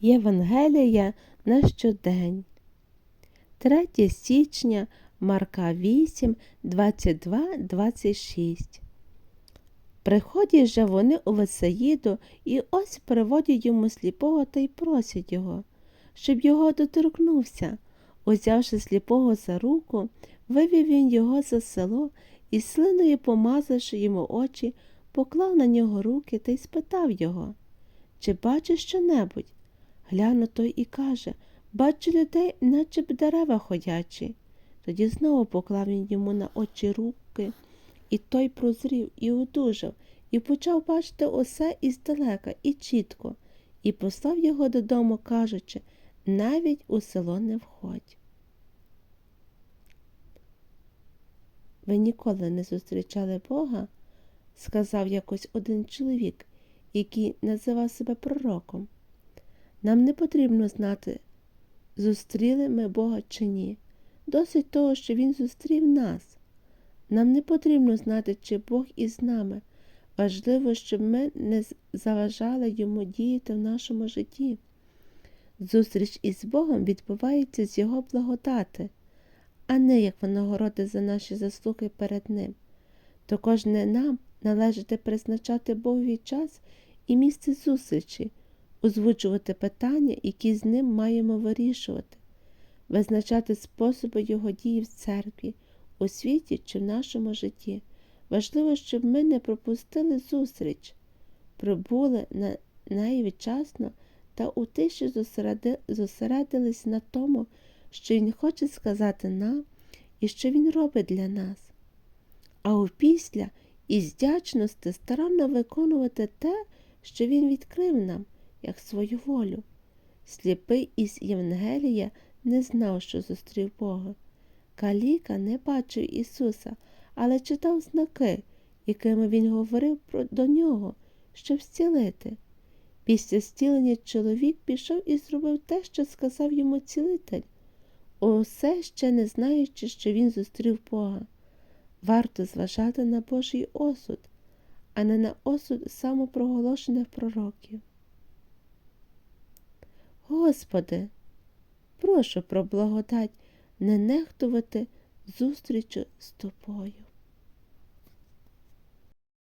Євангелія на щодень. 3 січня Марка 8, 22, 26. Приходять же вони у Весаїду, і ось приводять йому сліпого та й просять його, щоб його доторкнувся. Узявши сліпого за руку, вивів він його за село і слиною помазавши йому очі, поклав на нього руки та й спитав його, чи бачиш що-небудь? Глянув той і каже Бачу людей, наче б дерева ходячі. Тоді знову поклав він йому на очі руки, і той прозрів і одужав, і почав бачити усе іздалека, і чітко, і послав його додому, кажучи навіть у село не входь. Ви ніколи не зустрічали Бога, сказав якось один чоловік, який називав себе пророком. Нам не потрібно знати, зустріли ми Бога чи ні. Досить того, що Він зустрів нас. Нам не потрібно знати, чи Бог із нами. Важливо, щоб ми не заважали йому діяти в нашому житті. Зустріч із Богом відбувається з Його благодати, а не як винагороди за наші заслуги перед Ним. Також не нам належить призначати Богові час і місце зустрічі, озвучувати питання, які з ним маємо вирішувати, визначати способи Його дії в церкві, у світі чи в нашому житті. Важливо, щоб ми не пропустили зустріч, прибули на неї відчасно та у тиші зосередились на тому, що Він хоче сказати нам і що Він робить для нас. А опісля із вдячності старанно виконувати те, що Він відкрив нам, як свою волю. Сліпий із Євангелія не знав, що зустрів Бога. Каліка не бачив Ісуса, але читав знаки, якими Він говорив про, до нього, щоб зцілити. Після зцілення чоловік пішов і зробив те, що сказав йому цілитель, усе ще не знаючи, що він зустрів Бога. Варто зважати на Божий осуд, а не на осуд самопроголошених пророків. Господи, прошу про благодать не нехтувати зустрічу з тобою.